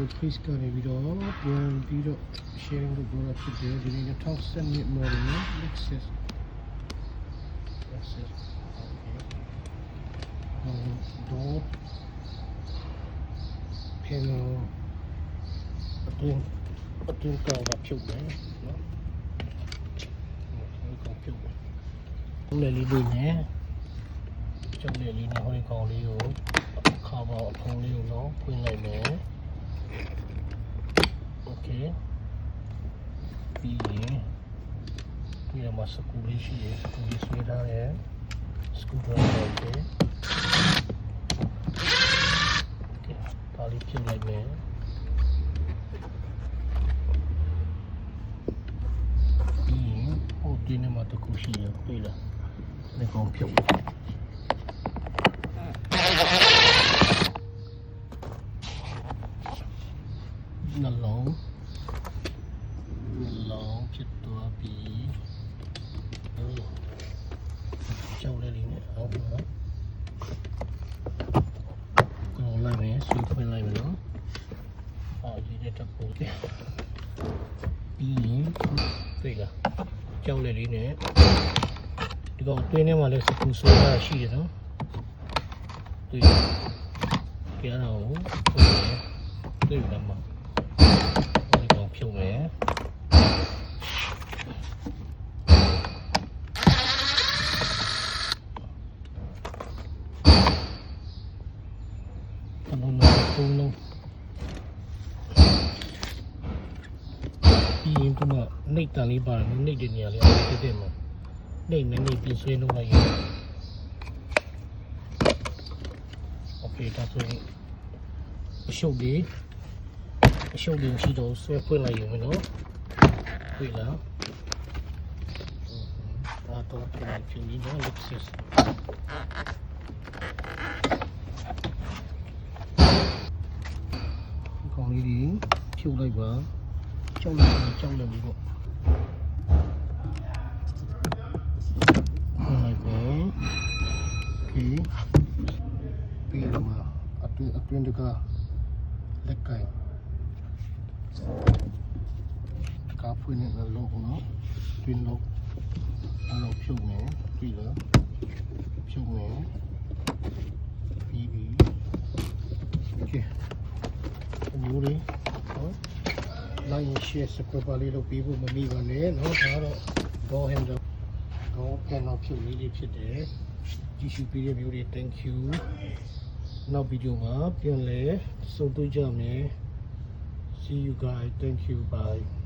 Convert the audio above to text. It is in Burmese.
ကို please ကနေပြီးတော့ပြန်ပြီးတော့ sharing လုပ်တော့ဖြစ်တယ်ဒီနေ့2007 model နဲ့ Lexus Lexus okay တော့ panel အတွင်းအတွင်းကောင်ကဖြုတ်တယ်နော်ဟိုကောင်ဖြုတ်တယ်ဟိုလေလေးလေးနဲ့ကျုပ်လေးလေးနဲ့ဟိုကောင်လေးကိုခါပါအဖုံးလေးကိုတော့ဖွင့်လိုက်မယ် Okay ပြီးရင်ဒီမှာစကူလေးရှိတယ်စကူလေးဆွဲထားတယ်စကူဒရိုက်လိုက်တယ် Okay ဒါလေးဖြုတ်လိုက်မယ်ပြီးရင်ဟိုဒီနေ့မှာတစ်ခုရှိရတွေ့လားဒီကောင်ဖြုတ် နှလုံးနှလုံးဖြစ်သွားပြီဟုတ်ကြောက်လေးလေးနဲ့အောက်မှာကောင်းလိုက်မယ်ဆွေးဖွင့်လိုက်မယ်နော်အော်ဒီတဲ့တက်ပို့တယ်ပြီးရင်တွေ့လားကြောက်လေးလေးနဲ့ဒီကောင်အတွင်းထဲမှာလည်းစပူဆိုးတာရှိတယ်နော်တွေ့လားကြရအောင်တွေ့လားမဒီကောင် ဖြုတ်မယ် ဘလုံးလုံးပုံလုံးပြီးရင်ဒီမှာနှိတ်တန်လေးပါတယ်နှိတ်တဲ့နေရာလေးအဲ့ဒီတဲ့မှာနှိတ်နဲ့နှိတ်ပြင်ဆွဲလုပ်လိုက်ရင်โอเคဒါဆိုရင်အရှုပ်လေး အရှုပ်လေးရှိတော့ဆွဲဖွင့်လိုက်ရင်နော်တွေ့လားဒါတော့ပြန်ပြင်ပြီးတော့ Lexus ဒီကောင်လေးတွေဖြုတ်လိုက်ပါကြောက်လိုက်ပါကြောက်လို က်ပြီပေါ့ဟိုလိုက်ပါโอเคပြီးတော့မှအတွင်းအတွင်းတကလက်ကင်ကားဖွင့်နေလို့နော်တွင်းလို့အလုပ်ဖြုတ်မယ်ပြီးတော့ဖြုတ်မယ်ပြီးပြီโอเค အမျိုးလေးနော်လိုက်ရင် share subscribe လေးလုပ်ပြီးဖို့မမိပါနဲ့เนาะဒါကတော့ go hand တော့ပြန်တော့ဖြစ်လေးလေးဖြစ်တယ်ကြည့်ရှုပေးတဲ့မျိုးတွေ thank you နောက်ဗီဒီယိုမှာပြန်လဲစုံတွေ့ကြမယ် see you guys. Thank you. Bye